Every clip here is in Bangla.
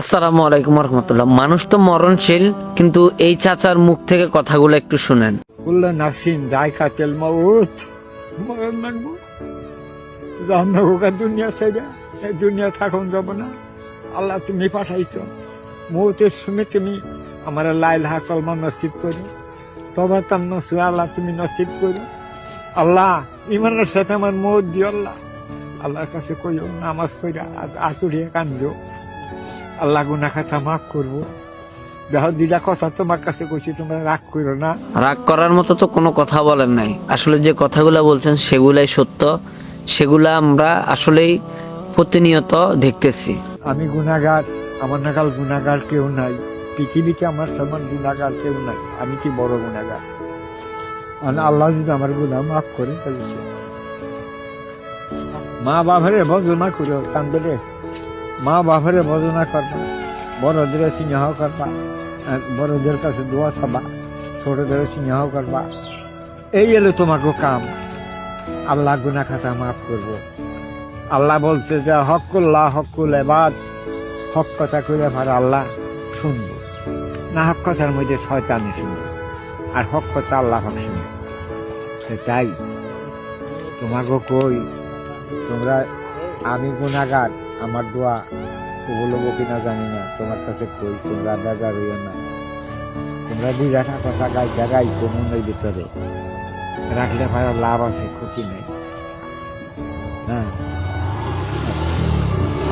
আসসালামু আলাইকুম রহমতুল্লাহ মানুষ তো মরণশীল, কিন্তু এই চাচার মুখ থেকে কথাগুলো একটু শুনেন। কুল্লা নাসিন জায়কাতেল মাউত। মরণ দুনিয়া থাকুন যাব না। আল্লাহ তুমি পাঠাইছ। মৌতের সময় তুমি আমার লাইল হা কলমা নসিব করো। তবে তার নসু আল্লাহ তুমি নসিব করো। আল্লাহ, ইমানের সাথে আমার মৌত দিও আল্লাহ। আল্লাহর কাছে কইও, নামাজ কইরা আতুরিয়া কান্দো আল্লাহ গুনা খাতা মাফ করব। দেখো দুইটা কথা তোমার কাছে কইছি তোমরা রাগ করো না। রাগ করার মতো তো কোনো কথা বলেন নাই। আসলে যে কথাগুলো বলছেন সেগুলাই সত্য। সেগুলা আমরা আসলেই প্রতিনিয়ত দেখতেছি। আমি গুনাগার আমার নাগাল গুনাগার কেউ নাই। পৃথিবীতে আমার সমান গুনাগার কেউ নাই। আমি কি বড় গুনাগার আর আল্লাহ যদি আমার গুণা মাফ করে ফেলেছে মা বাবারে ভজনা করো কান্দরে মা বাবারে ভজনা করবা, বড়দের স্নেহ করবা বড়দের কাছে দোয়া চাবা, ছোটদের স্নেহ করবা। এই এলো তোমাকে কাম। আল্লাহ গুনা খাতা মাফ করব। আল্লাহ বলছে যে হকুল্লাহ হকুল এবাদ হক কথা করে ভার আল্লাহ শুনব। না হক কথার মধ্যে শয়তানি শুনবে, আর হক কথা আল্লাহ হক শুনবে। তাই তোমাকে কই, তোমরা, আমি গুণাগার আমার দোয়া কবুল হব কিনা জানি না। তোমার কাছে কই? তোমরা বেজার হইও না। তোমরা দুই রাখা কথা গাই জাগাই মনের ভিতরে। রাখলে ভাই লাভ আছে, ক্ষতি নেই। হ্যাঁ।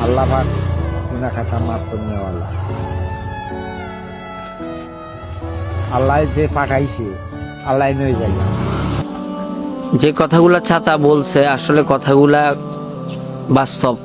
আল্লাহ পাক খাতা মাফ নেওয়ালা আল্লাহ যে পাঠাইছে, আল্লাহ নই যাই। যে কথাগুলা চাচা বলছে, আসলে কথাগুলা বাস্তব।